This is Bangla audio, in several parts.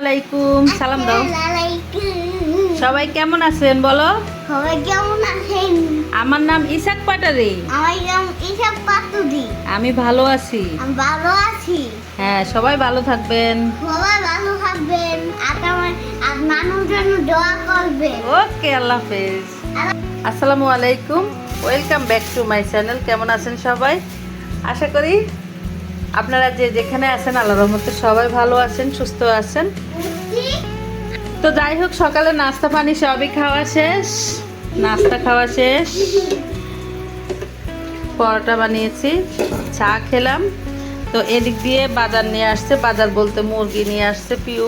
আলাইকুম সালাম দাও। সবাই কেমন আছেন বলো? সবাই কেমন আছেন? আমার নাম ইসাক পাটারি। আমার নাম আমি ভালো আছি। আমি ভালো আছি। হ্যাঁ সবাই ভালো থাকবেন। সবাই ভালো থাকবেন। আর আমার আর নানুর জন্য দোয়া করবেন। ওকে আল্লাহ হাফেজ। আসসালামু আলাইকুম। Welcome back to my channel. কেমন আছেন সবাই? আশা করি আপনারা যে যেখানে আছেন, আল্লাহ রহমতে সবাই ভালো আছেন, সুস্থ আছেন। তো যাই হোক, সকালে নাস্তা পানি সবই খাওয়া শেষ। নাস্তা খাওয়া শেষ। পরোটা বানিয়েছি, চা খেলাম। তো এদিক দিয়ে বাজার নিয়ে আসছে, বাজার বলতে মুরগি নিয়ে আসছে পিউ।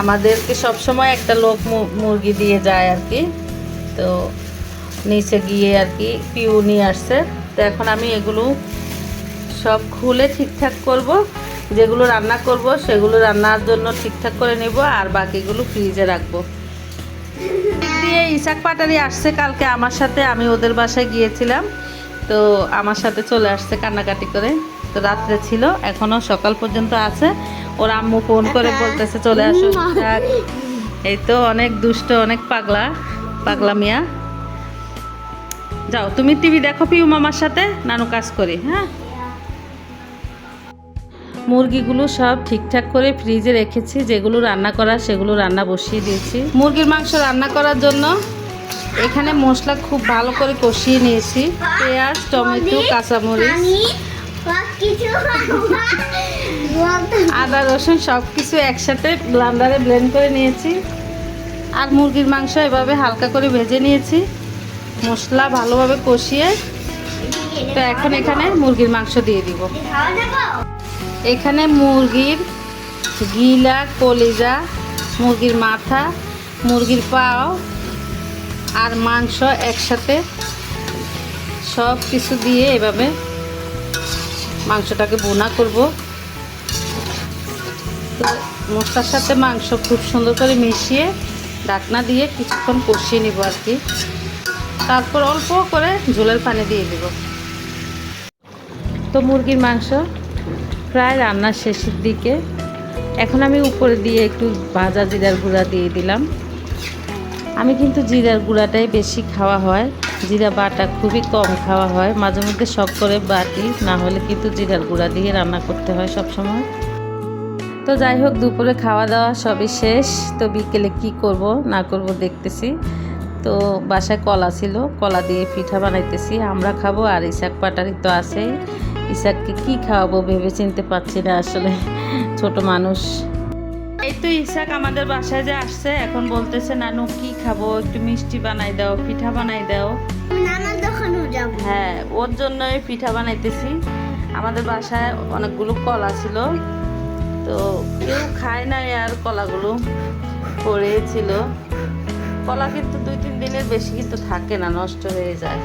আমাদেরকে সবসময় একটা লোক মুরগি দিয়ে যায় আর কি। তো নিচে গিয়ে আর কি পিউ নিয়ে আসছে। তো এখন আমি এগুলো সব খুলে ঠিকঠাক করব যেগুলো রান্না করব সেগুলো রান্নার জন্য ঠিকঠাক করে নেব আর বাকিগুলো ফ্রিজে রাখব। দিয়ে ইসাক পাটারি আসছে কালকে আমার সাথে আমি ওদের বাসায় গিয়েছিলাম। তো আমার সাথে চলে আসছে কান্নাকাটি করে। তো রাত্রে ছিল এখনও সকাল পর্যন্ত আছে। ওর আম্মু ফোন করে বলতেছে চলে আসো। এই তো অনেক দুষ্ট অনেক পাগলা পাগলা মিয়া। যাও তুমি টিভি দেখো পিউ মামার সাথে নানু কাজ করি হ্যাঁ? মুরগিগুলো সব ঠিকঠাক করে ফ্রিজে রেখেছি যেগুলো রান্না করা সেগুলো রান্না বসিয়ে দিয়েছি। মুরগির মাংস রান্না করার জন্য এখানে মশলা খুব ভালো করে কষিয়ে নিয়েছি। পেঁয়াজ টমেটো কাঁচামরিচ আদা রসুন সব কিছু একসাথে ব্লান্ডারে ব্লেন্ড করে নিয়েছি। আর মুরগির মাংস এভাবে হালকা করে ভেজে নিয়েছি। মশলা ভালোভাবে কষিয়ে তো এখন এখানে মুরগির মাংস দিয়ে দিব। এখানে মুরগির গিলা, কলিজা, মুরগির মাথা, মুরগির পাও আর মাংস একসাথে সব কিছু দিয়ে এভাবে মাংসটাকে বোনা করব। মশলার সাথে মাংস খুব সুন্দর করে মিশিয়ে ডাকনা দিয়ে কিছুক্ষণ কষিয়ে নিব আর কি। তারপর অল্প করে ঝোলের পানি দিয়ে দিব। তো মুরগির মাংস প্রায় রান্নার শেষের দিকে। এখন আমি উপরে দিয়ে একটু ভাজা জিরার গুঁড়া দিয়ে দিলাম। আমি কিন্তু জিরার গুঁড়াটাই বেশি খাওয়া হয়। জিরা বাটা খুবই কম খাওয়া হয়। মাঝে মধ্যে শখ করে বাটি, না হলে কিন্তু জিরার গুঁড়া দিয়ে রান্না করতে হয় সব সময় তো যাই হোক, দুপুরে খাওয়া দাওয়া সবই শেষ। তো বিকেলে কি করব, না করব দেখতেছি। তো বাসায় কলা ছিল, কলা দিয়ে পিঠা বানাইতেছি। আমরা খাব আর ইসাক পাটারি তো আছেই। ইসাককে কি খাওয়াবো ভেবে চিনতে পারছি না আসলে। ছোট মানুষ। এই তো ইসাক আমাদের বাসায় যে আসছে এখন বলতেছে নানু কি খাব? একটু মিষ্টি বানাই দাও পিঠা বানাই দাও। নানার দোকানেও যাব। হ্যাঁ ওর জন্যই পিঠা বানাইতেছি। আমাদের বাসায় অনেকগুলো কলা ছিল। তো কেউ খায় না আর কলাগুলো পড়েছিল কলা কিন্তু দুই তিন দিনের বেশি কিন্তু থাকে না নষ্ট হয়ে যায়।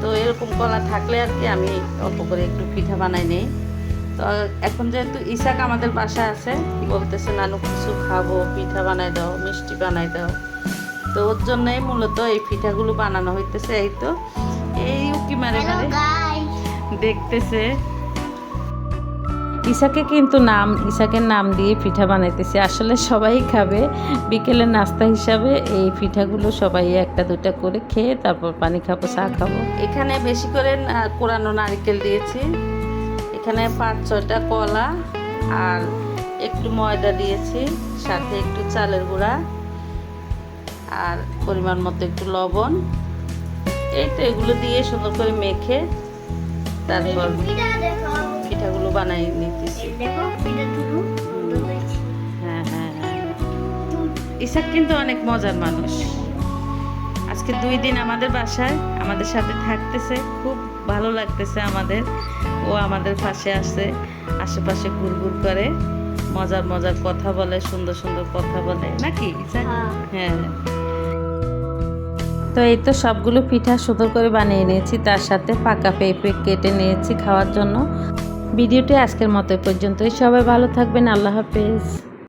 তো এরকম কলা থাকলে আর কি আমি অল্প করে একটু পিঠা বানাই নেই। তো এখন যেহেতু ইসাক আমাদের বাসায় আছে বলতেছে নানু কিছু খাব পিঠা বানাই দাও মিষ্টি বানাই দাও। তো ওর জন্যই মূলত এই পিঠাগুলো বানানো হইতেছে এই তো। এই উকি মারে মারে দেখতেছে। ইসাকে কিন্তু নাম ইসাকের নাম দিয়ে পিঠা বানাইতেছি। আসলে সবাই খাবে। বিকেলের নাস্তা হিসাবে এই পিঠাগুলো সবাই একটা দুটা করে খেয়ে তারপর পানি খাব, চা খাব। এখানে বেশি করে কোরানো নারকেল দিয়েছি। এখানে পাঁচ ছয়টা কলা আর একটু ময়দা দিয়েছি, সাথে একটু চালের গুঁড়া আর পরিমাণ মতো একটু লবণ। এই তো এগুলো দিয়ে সুন্দর করে মেখে তারপর পিঠাগুলো বানাই নিতেছি। হ্যাঁ হ্যাঁ হ্যাঁ। ইসাক কিন্তু অনেক মজার মানুষ। আজকে দুই দিন আমাদের বাসায় আমাদের সাথে থাকতেছে খুব ভালো লাগতেছে আমাদের। ও আমাদের পাশে আসে আশেপাশে ঘুরঘুর করে মজার মজার কথা বলে সুন্দর সুন্দর কথা বলে। নাকি ইসাক? হ্যাঁ হ্যাঁ। তো এই তো সবগুলো পিঠা সুন্দর করে বানিয়ে নিয়েছি, তার সাথে পাকা পেঁপে কেটে নিয়েছি খাওয়ার জন্য। ভিডিওটি আজকের মতো পর্যন্তই। সবাই ভালো থাকবেন। আল্লাহ হাফেজ।